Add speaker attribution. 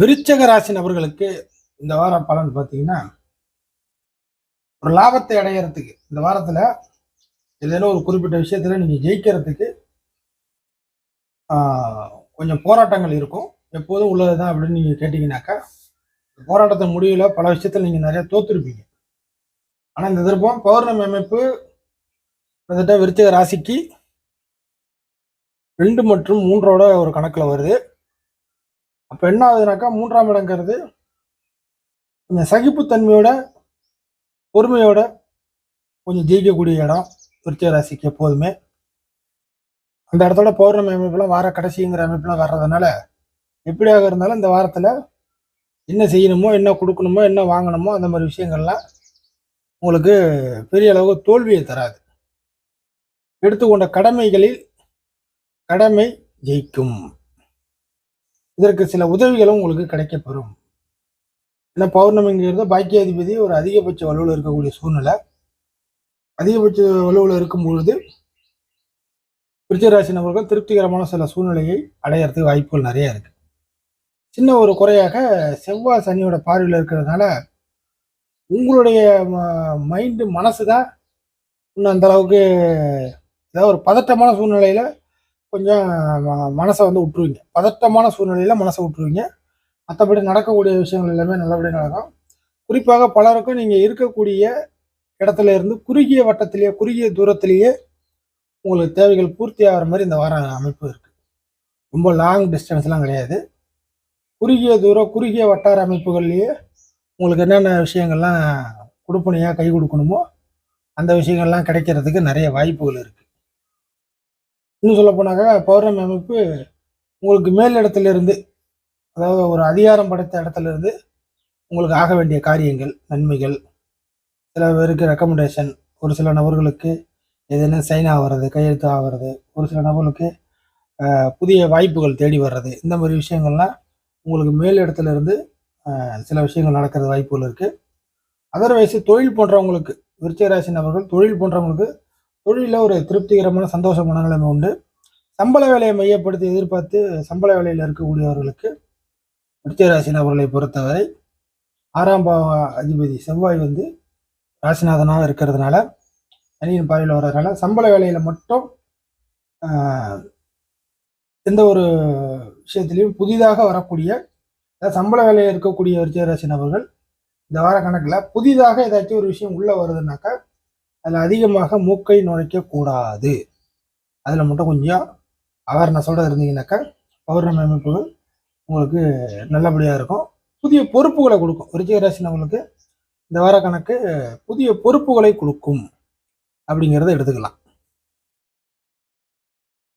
Speaker 1: விருச்சக ராசி நபர்களுக்கு இந்த வார பலன் பார்த்தீங்கன்னா ஒரு லாபத்தை அடையிறதுக்கு இந்த வாரத்தில் ஏதேனும் ஒரு குறிப்பிட்ட விஷயத்தில் நீங்கள் ஜெயிக்கிறதுக்கு கொஞ்சம் போராட்டங்கள் இருக்கும். எப்போதும் உள்ளது தான் அப்படின்னு நீங்கள் கேட்டிங்கனாக்கா இந்த போராட்டத்தின் முடிவில் பல விஷயத்தில் நீங்கள் நிறைய தோத்துருப்பீங்க. ஆனால் இந்த திருப்பம் பௌர்ணமி அமைப்பு கிட்டத்தட்ட விருச்சக ராசிக்கு ரெண்டு மற்றும் மூன்றோட ஒரு கணக்கில் வருது. அப்போ என்ன ஆகுதுனாக்கா மூன்றாம் இடங்கிறது கொஞ்சம் சகிப்புத்தன்மையோட பொறுமையோட கொஞ்சம் ஜெயிக்கக்கூடிய இடம் விருச்சிக ராசிக்கு எப்போதுமே. அந்த இடத்தோட பௌர்ணமி அமைப்புலாம் வார கடைசிங்கிற அமைப்புலாம் வர்றதுனால எப்படியாக இருந்தாலும் இந்த வாரத்தில் என்ன செய்யணுமோ என்ன கொடுக்கணுமோ என்ன வாங்கணுமோ அந்த மாதிரி விஷயங்கள்லாம் உங்களுக்கு பெரிய அளவுக்கு தோல்வியை தராது. எடுத்துக்கொண்ட கடமைகளில் கடமை ஜெயிக்கும். இதற்கு சில உதவிகளும் உங்களுக்கு கிடைக்கப்பெறும். ஏன்னா பௌர்ணமிங்கிறது பாக்கியாதிபதி ஒரு அதிகபட்ச வலுவில் இருக்கக்கூடிய சூழ்நிலை. அதிகபட்ச வலுவில் இருக்கும் பொழுது விருச்சிகராசி நபர்கள் திருப்திகரமான சில சூழ்நிலையை அடையறதுக்கு வாய்ப்புகள் நிறைய இருக்கு. சின்ன ஒரு குறையாக செவ்வாய் சனியோட பார்வையில் இருக்கிறதுனால உங்களுடைய மைண்டு மனசு தான் இன்னும் அந்த அளவுக்கு ஏதாவது ஒரு பதட்டமான சூழ்நிலையில் கொஞ்சம் மனசை வந்து விட்டுருவீங்க. பதட்டமான சூழ்நிலையில் மனசை விட்டுருவீங்க. மற்றபடி நடக்கக்கூடிய விஷயங்கள் எல்லாமே நல்லபடியாக நடக்கும். குறிப்பாக பலருக்கும் நீங்கள் இருக்கக்கூடிய இடத்துல இருந்து குறுகிய வட்டத்திலேயே குறுகிய தூரத்திலேயே உங்களுக்கு தேவைகள் பூர்த்தி ஆகிற மாதிரி இந்த வார அமைப்பு இருக்குது ரொம்ப லாங் டிஸ்டன்ஸ்லாம் கிடையாது. குறுகிய தூரம் குறுகிய வட்டார அமைப்புகள்லேயே உங்களுக்கு என்னென்ன விஷயங்கள்லாம் கொடுப்பனையாக கை கொடுக்கணுமோ அந்த விஷயங்கள்லாம் கிடைக்கிறதுக்கு நிறைய வாய்ப்புகள் இருக்குது இன்னும் சொல்ல போனாக்கா பௌர்ணமி அமைப்பு உங்களுக்கு மேல் இடத்துல இருந்து அதாவது ஒரு அதிகாரம் படைத்த இடத்துல இருந்து உங்களுக்கு ஆக வேண்டிய காரியங்கள் நன்மைகள். சில பேருக்கு ரெக்கமெண்டேஷன் ஒரு சில நபர்களுக்கு எதுனா சைன் ஆகிறது கையெழுத்து ஆகிறது ஒரு சில நபர்களுக்கு புதிய வாய்ப்புகள் தேடி வர்றது இந்த மாதிரி விஷயங்கள்லாம் உங்களுக்கு மேல் இடத்துல இருந்து சில விஷயங்கள் நடக்கிறது வாய்ப்புகள் இருக்குது அதர்வைஸ் தொழில் போன்றவங்களுக்கு விருச்சிகராசி நபர்கள் தொழில் போன்றவங்களுக்கு தொழிலில் ஒரு திருப்திகரமான சந்தோஷ மனநிலைமை உண்டு. சம்பள வேலையை மையப்படுத்தி எதிர்பார்த்து சம்பள வேலையில் இருக்கக்கூடியவர்களுக்கு விருச்சிகராசி நபர்களை பொறுத்தவரை ஆறாம் பாவ அதிபதி செவ்வாய் வந்து ராசிநாதனாக இருக்கிறதுனால அணியின் பார்வையில் வர்றதுனால சம்பள வேலையில் மட்டும் எந்த ஒரு விஷயத்திலையும் புதிதாக வரக்கூடிய சம்பள வேலையில் இருக்கக்கூடிய விருச்சிகராசி நபர்கள் இந்த வார கணக்கில் புதிதாக ஏதாச்சும் ஒரு விஷயம் உள்ளே வருதுனாக்கா அதில் அதிகமாக மூக்கை நுழைக்கக்கூடாது. அதில் மட்டும் கொஞ்சம் அவேர்னஸோடு இருந்தீங்கன்னாக்கா பௌர்ணமி அமைப்புகள் உங்களுக்கு நல்லபடியாக இருக்கும். புதிய பொறுப்புகளை கொடுக்கும். விருச்சிக நம்மளுக்கு இந்த வார கணக்கு புதிய பொறுப்புகளை கொடுக்கும் அப்படிங்கிறத எடுத்துக்கலாம்.